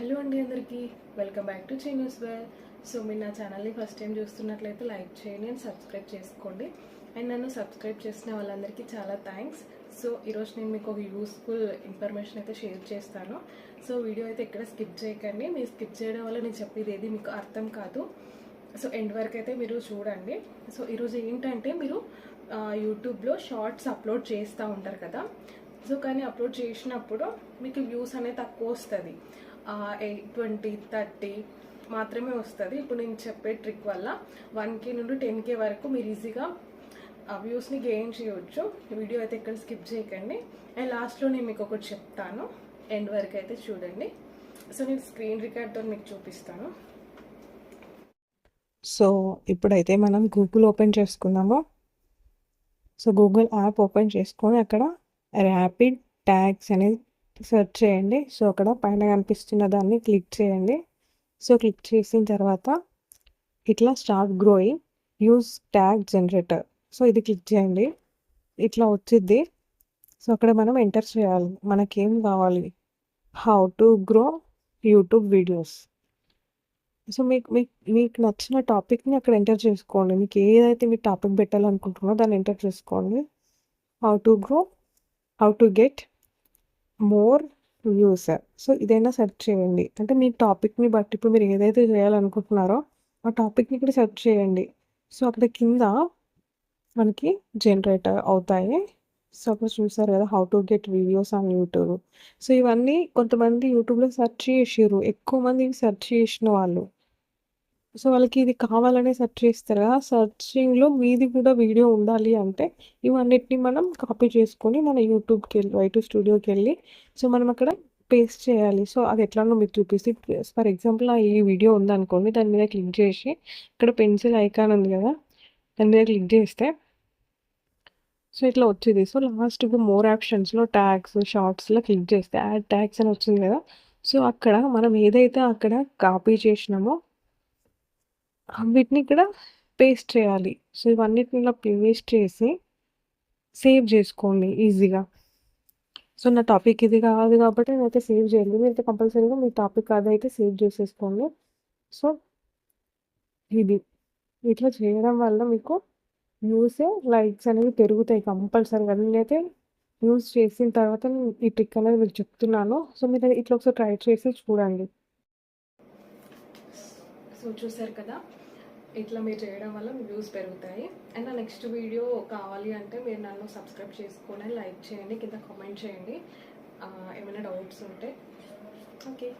Hello అండి అందరికీ. Welcome back to Chinese wear so మీరు నా ఛానల్ని ఫస్ట్ టైం చూస్తున్నట్లయితే లైక్ చేయండి అండ్ సబ్స్క్రైబ్ చేసుకోండి. అండ్ నన్ను సబ్స్క్రైబ్ చేసిన వాళ్ళందరికీ చాలా థ్యాంక్స్. సో ఈరోజు నేను మీకు ఒక యూస్ఫుల్ ఇన్ఫర్మేషన్ అయితే షేర్ చేస్తాను. సో వీడియో అయితే ఎక్కడ స్కిప్ చేయకండి. మీరు స్కిప్ చేయడం వల్ల నేను చెప్పేది ఏది మీకు అర్థం కాదు. సో ఎండ్ వరకు అయితే మీరు చూడండి. సో ఈరోజు ఏంటంటే మీరు యూట్యూబ్లో షార్ట్స్ అప్లోడ్ చేస్తూ ఉంటారు కదా. సో కానీ అప్లోడ్ చేసినప్పుడు మీకు వ్యూస్ అనేది తక్కువ వస్తుంది. ఎయిట్ ట్వంటీ థర్టీ మాత్రమే వస్తుంది. ఇప్పుడు నేను చెప్పే ట్రిక్ వల్ల వన్ కే నుండి టెన్ కే వరకు మీరు ఈజీగా ఆ వ్యూస్ని గెయిన్ చేయవచ్చు వీడియో అయితే ఎక్కడ స్కిప్ చేయకండి. అండ్ లాస్ట్లో నేను మీకు ఒకటి చెప్తాను. ఎండ్ వరకు అయితే చూడండి. సో నేను స్క్రీన్ రికార్డ్తో మీకు చూపిస్తాను. సో ఇప్పుడైతే మనం గూగుల్ ఓపెన్ చేసుకుందాము? సో గూగుల్ యాప్ ఓపెన్ చేసుకొని అక్కడ ర్యాపిడ్ ట్యాగ్స్ అనేది సెర్చ్ చేయండి. సో అక్కడ పైన కనిపిస్తున్న దాన్ని క్లిక్ చేయండి. సో క్లిక్ చేసిన తర్వాత ఇట్లా start growing. Use tag generator. So ఇది క్లిక్ చేయండి. ఇట్లా వచ్చింది సో అక్కడ మనం ఎంటర్ చేయాలి. మనకేం కావాలి? How to grow YouTube videos. So మీకు మీకు మీకు నచ్చిన టాపిక్ని అక్కడ ఎంటర్ చేసుకోండి. మీకు ఏదైతే మీరు టాపిక్ పెట్టాలనుకుంటున్నారో దాన్ని ఎంటర్ చేసుకోండి. How to grow how to get more views so ఇదైనా సెర్చ్ చేయండి. అంటే మీ టాపిక్ని బట్టి ఇప్పుడు మీరు ఏదైతే చేయాలనుకుంటున్నారో ఆ టాపిక్ని ఇక్కడ సెర్చ్ చేయండి. సో అక్కడ కింద మనకి జనరేట్ అవుతాయి. సో అక్కడ చూసారు కదా how to get videos on YouTube so ఇవన్నీ కొంతమంది యూట్యూబ్లో సెర్చ్ చేసారు ఎక్కువ మంది సెర్చ్ చేసిన వాళ్ళు. సో వాళ్ళకి ఇది కావాలనే సెర్చ్ చేస్తారు కదా. సెర్చింగ్లో మీది కూడా వీడియో ఉండాలి అంటే ఇవన్నిటిని మనం కాపీ చేసుకొని మన యూట్యూబ్కి వెళ్ళి వైటు స్టూడియోకి వెళ్ళి సో మనం అక్కడ పేస్ట్ చేయాలి. సో అది ఎట్లానో మీకు చూపిస్తే. ఫర్ ఎగ్జాంపుల్ ఈ వీడియో ఉందనుకోండి దాని మీద క్లిక్ చేసి ఇక్కడ పెన్సిల్ ఐకాన్ ఉంది కదా దాని మీద క్లిక్ చేస్తే సో ఇట్లా వచ్చేది. సో లాస్ట్ మోర్ ఆప్షన్స్లో ట్యాగ్స్ షార్ట్స్లో క్లిక్ చేస్తే యాడ్ ట్యాగ్స్ అని వచ్చింది కదా. సో అక్కడ మనం ఏదైతే అక్కడ కాపీ చేసినామో వీటిని ఇక్కడ పేస్ట్ చేయాలి. సో ఇవన్నిటిని ఇలా పేస్ట్ చేసి సేవ్ చేసుకోండి ఈజీగా. సో నా టాపిక్ ఇది కాదు కాబట్టి నేనైతే సేవ్ చేయండి మీరైతే కంపల్సరీగా మీ టాపిక్ అదైతే సేవ్ చేసేసుకోండి. సో ఇది. ఇట్లా చేయడం వల్ల మీకు వ్యూస్ లైక్స్ అనేవి పెరుగుతాయి కంపల్సరీగా. నేనైతే యూస్ చేసిన తర్వాత నేను ఈ ట్రిక్ అనేది మీకు చెప్తున్నాను. సో మీరు ఇట్లా ఒకసారి ట్రై చేసి చూడండి. సో చూసారు కదా? ఇట్లా మీరు చేయడం వల్ల మీ వ్యూస్ పెరుగుతాయి. అండ్ నా నెక్స్ట్ వీడియో కావాలి అంటే మీరు నన్ను సబ్స్క్రైబ్ చేసుకొని లైక్ చేయండి కింద కామెంట్ చేయండి. ఏమైనా డౌట్స్ ఉంటే. ఓకే.